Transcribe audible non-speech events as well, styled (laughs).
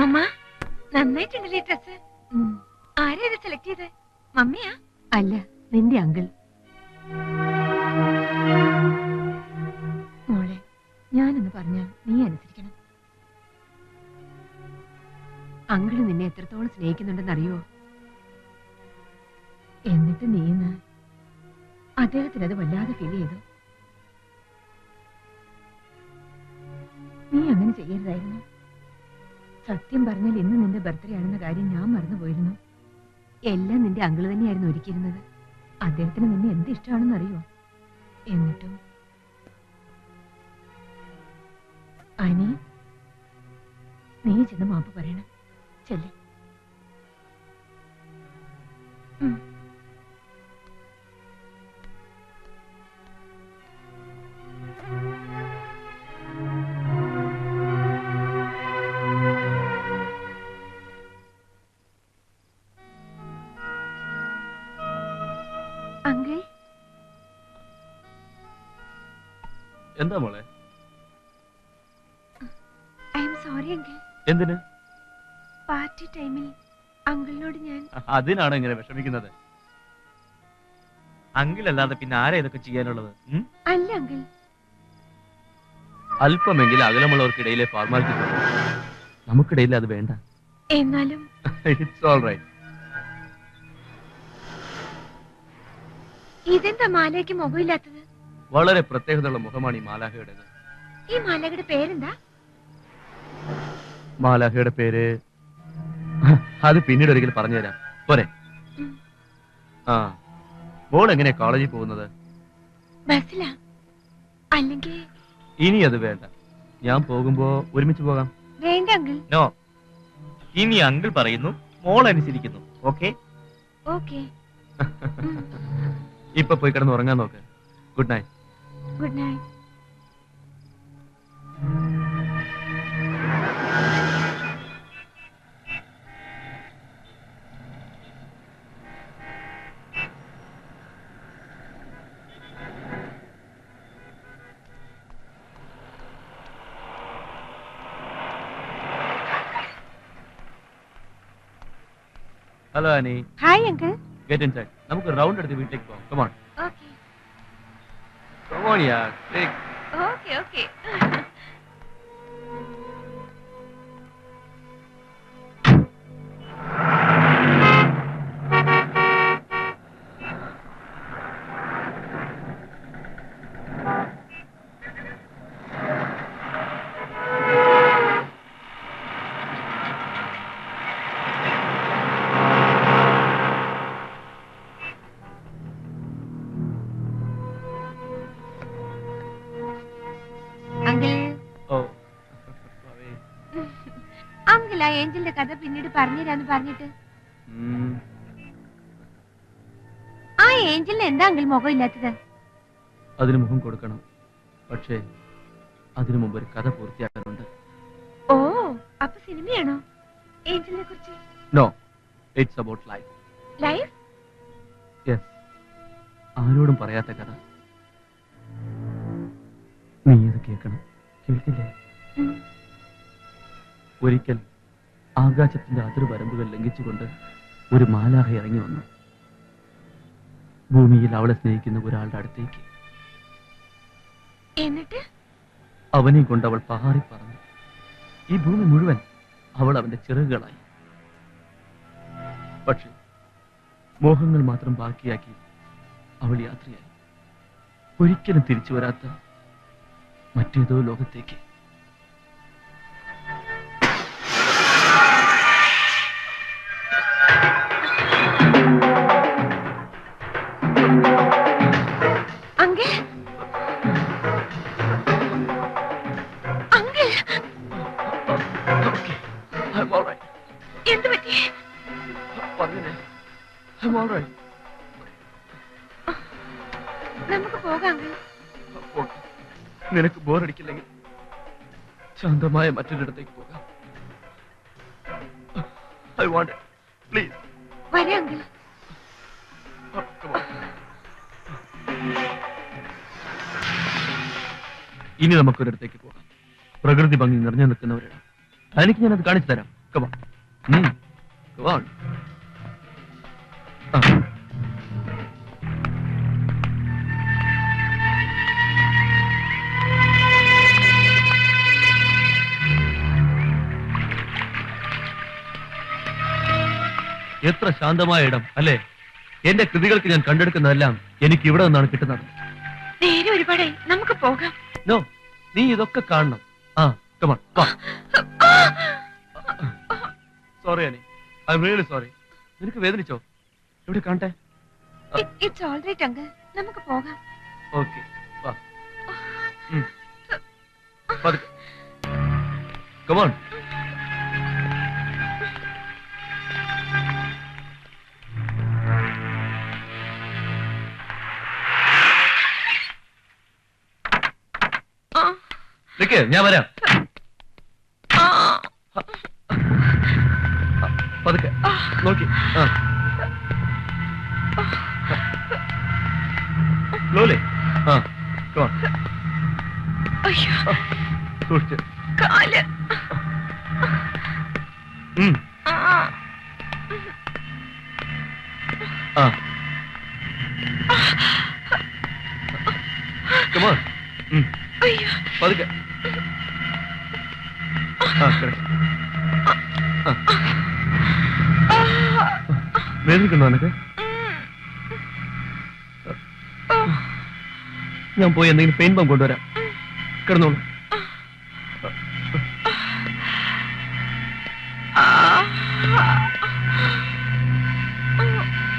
മമ്മ നന്നായിട്ടുണ്ടല്ലേ dress ആരാ ഇത് select ചെയ്ത്? മമ്മിയാ? അല്ല നിന്റെ അങ്കിൾ. മോളെ ഞാനെന്ന് പറഞ്ഞാൽ നീ അനുസരിക്കണം. അങ്കിൾ നിന്നെ എത്രത്തോളം സ്നേഹിക്കുന്നുണ്ടെന്നറിയോ? എന്നിട്ട് നീന്ന് അദ്ദേഹത്തിന് അത് വല്ലാതെ ഫീൽ ചെയ്തു. നീ അങ്ങനെ ചെയ്യരുതായിരുന്നു. സത്യം പറഞ്ഞാൽ ഇന്ന് നിന്റെ ബർത്ത്ഡേ ആണെന്ന കാര്യം ഞാൻ മറന്നുപോയിരുന്നു. എല്ലാം നിന്റെ അങ്കിൾ തന്നെയായിരുന്നു ഒരുക്കിയിരുന്നത്. അദ്ദേഹത്തിന് നിന്നെ എന്ത് ഇഷ്ടമാണെന്ന് അറിയോ? എന്നിട്ടും അനി നീ ചെന്ന് മാപ്പ് പറയണം. ചെല്ലേ. എന്താ മോളെ? I'm sorry uncle. എന്തിന്? പാർട്ടി ടൈമിൽ അങ്കിളിനോട് ഞാൻ അതിനാണ് ഇങ്ങനെ വിഷമിക്കുന്നത്? അങ്കിൾ അല്ലാതെ പിന്നെ ആരാ ഇതൊക്കെ ചെയ്യാനുള്ളത്? ഉം? അല്ല അങ്കിൾ. അല്പമെങ്കിലും അകലമുള്ളവർക്കിടയിലെ ഫോർമാലിറ്റി നമുക്കിടയിൽ അത് വേണ്ട. എന്നാലും ഇറ്റ്സ് ഓൾ റൈറ്റ് ഇതെന്താ മാലയ്ക്ക് മുഖമില്ലാത്തത്? വളരെ പ്രത്യേകതയുള്ള മുഖമാണ് ഈ മാലാഹയുടേത് ഈ മാലാഹയുടെ പേരെന്താ? മാലാഹയുടെ പേര് അത് പിന്നീട് ഒരിക്കൽ പറഞ്ഞുതരാം. പോരെ. ആ മോൾ എങ്ങനെയാ കോളേജിൽ പോകുന്നത്? ബസ്സിലാ. അല്ലെങ്കിൽ ഇനി അത് വേണ്ട. ഞാൻ പോകുമ്പോ ഒരുമിച്ച് പോകാം. വേണ്ട അങ്കിൾ. നോ ഇനി അങ്കിൾ പറയുന്നു മോൾ അനുസരിക്കുന്നു. ഓക്കെ ഓക്കെ (laughs) ഇപ്പൊ പോയി കിടന്ന് ഉറങ്ങാൻ നോക്ക്. Good night good night hello Ani hi uncle get inside നമുക്ക് റൗണ്ട് എടുത്ത് വീട്ടിലേക്ക് പോകാം. Come on okay come on ya take ആ ഏഞ്ചലിന്റെ കഥ പിന്നീട് പറഞ്ഞുതരാന്ന് പറഞ്ഞിട്ട്. ആ ഏഞ്ചലിന് എന്താ അങ്കിൾ മുഖമില്ലാത്തത് അതിന് മുഖം കൊടുക്കണം. പക്ഷേ അതിനു മുമ്പ് ഒരു കഥ പൂർത്തിയാക്കാനുണ്ട്. ഓ അപ്പൊ സിനിമയാണോ? ഏഞ്ചലിനെ കുറിച്ച്. No it's about life life yes ആരോടും പറയാത്ത കഥ. നീ അത് കേൾക്കണം. കേൾക്കില്ലേ? ഒരിക്കൽ ആകാശത്തിന്റെ അതിർവരമ്പുകൾ ലംഘിച്ചുകൊണ്ട് ഒരു മാലാഹ ഇറങ്ങി വന്നു. ഭൂമിയിൽ അവളെ സ്നേഹിക്കുന്ന ഒരാളുടെ അടുത്തേക്ക്. എന്നിട്ട്? അവനെ കൊണ്ട് അവൾ പഹാറി പറഞ്ഞു ഈ ഭൂമി മുഴുവൻ അവൾ അവന്റെ ചിറകുകളായി. പക്ഷെ മോഹങ്ങൾ മാത്രം ബാക്കിയാക്കി അവൾ യാത്രയായി. ഒരിക്കലും തിരിച്ചു വരാത്ത മറ്റേതോ ലോകത്തേക്ക്. Right. നമുക്ക് പോകാം. നിനക്ക് ബോറടിക്കില്ലെങ്കിൽ ശാന്തമായ മറ്റൊരിടത്തേക്ക് പോകാം. ഐ വാണ്ട് പ്ലീസ് വരാം ഇനി നമുക്കൊരിടത്തേക്ക് പോകാം. പ്രകൃതി ഭംഗി നിറഞ്ഞു നിൽക്കുന്നവരാണ്. തനിക്ക് ഞാനത് കാണിച്ചു തരാം. കവാ on. എത്ര ശാന്തമായ ഇടം അല്ലേ? എന്റെ കൃതികൾക്ക് ഞാൻ കണ്ടെടുക്കുന്നതെല്ലാം എനിക്ക് ഇവിടെ നിന്നാണ് കിട്ടുന്നത്. നേരെ നമുക്ക് പോകാം. നോ നീ ഇതൊക്കെ കാണണം. ആ come on sorry Ani. I'm really sorry നിനക്ക് വേദനിച്ചോ? ഇവിടെ കാണട്ടെ? It's alright uncle. നമുക്ക് പോകാം. ഓക്കേ വാ. പതുക്കെ. കം ഓൺ നിക്ക് ഞാൻ വരാം. പതുക്കെ. നോക്കി. ആ. അയ്യോ. സൂക്ഷിച്ച്. കാൽ. ആ, കമോൺ ഉം. അയ്യോ. പതുക്കെ. ആ. കിടക്ക്. ആ. വേദനിക്കണോ നിനക്ക് ഞാൻ പോയി എന്തെങ്കിലും പെയിൻ പമ്പ് കൊണ്ടുവരാം. കിടന്നോളൂ.